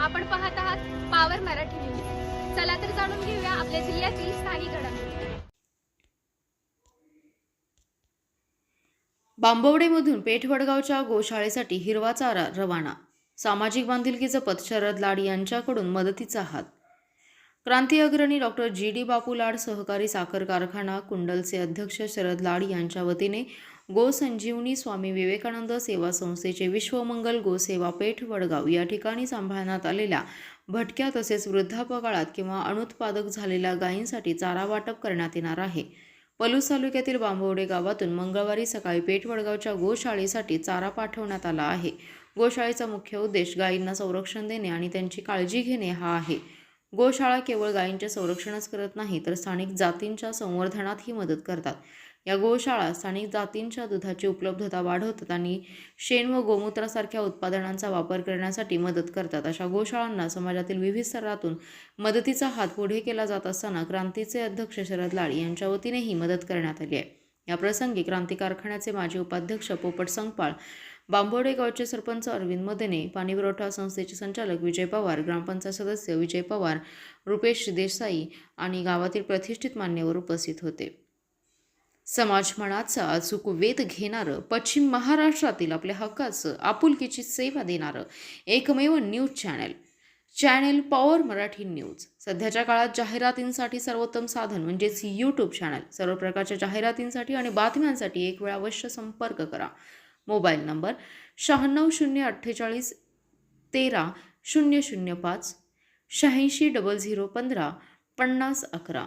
आपण पाहत आहात पावर मराठी न्यूज चला तर जाणून घेऊया आपल्या जिल्ह्यातील स्थानिक घडामोडी. बांबवडेमधून पेठवडगावच्या गोशाळेसाठी हिरवा चारा रवाना. सामाजिक बांधिलकीचं पद शरद लाड यांच्याकडून मदतीचा हात. क्रांती अग्रणी डॉक्टर जी डी बापू लाड सहकारी साखर कारखाना कुंडलचे अध्यक्ष शरद लाड यांच्या वतीने गो संजीवनी स्वामी विवेकानंद सेवा संस्थेचे विश्वमंगल गोसेवा पेठ वडगाव या ठिकाणी सांभाळण्यात आलेल्या भटक्या तसेच वृद्धापकाळात किंवा अनुत्पादक झालेल्या गायींसाठी चारा वाटप करण्यात येणार आहे. पलूस तालुक्यातील बांबवडे गावातून मंगळवारी सकाळी पेठवडगावच्या गोशाळेसाठी चारा पाठवण्यात आला आहे. गोशाळेचा मुख्य उद्देश गायींना संरक्षण देणे आणि त्यांची काळजी घेणे हा आहे. गोशाळा केवळ गायींचे संरक्षणच करत नाही तर स्थानिक जातींच्या संवर्धनातही मदत करतात. या गोशाळा स्थानिक जातींच्या दुधाची उपलब्धता वाढवतात आणि शेण व गोमूत्रासारख्या उत्पादनांचा वापर करण्यासाठी मदत करतात. अशा गोशाळांना समाजातील विविध स्तरातून मदतीचा हात पुढे केला जात असताना क्रांतीचे अध्यक्ष शरद लाड यांच्या वतीनेही मदत करण्यात आली आहे. या प्रसंगी क्रांती कारखान्याचे माजी उपाध्यक्ष पोपट संगपाळ बांबोडे गावचे सरपंच अरविंद मदने पाणीपुरवठा संस्थेचे संचालक विजय पवार ग्रामपंचायत सदस्य विजय पवार रुपेश देसाई आणि गावातील प्रतिष्ठित मान्यवर उपस्थित होते. समाज मनाचा अचूक वेध घेणारं पश्चिम महाराष्ट्रातील आपल्या हक्काचं आपुलकीची सेवा देणारं एकमेव news channel. Channel power Marathi news. सध्याच्या काळात जाहिरातींसाठी सर्वोत्तम साधन म्हणजेच यूट्यूब चॅनल सर्व प्रकारच्या जाहिरातींसाठी आणि बातम्यांसाठी एक वेळ अवश्य संपर्क करा. मोबाईल नंबर शहाण्णव शून्य अठ्ठेचाळीस तेरा शून्य शून्य पाच शहाऐंशी डबल झिरो पंधरा पन्नास अकरा.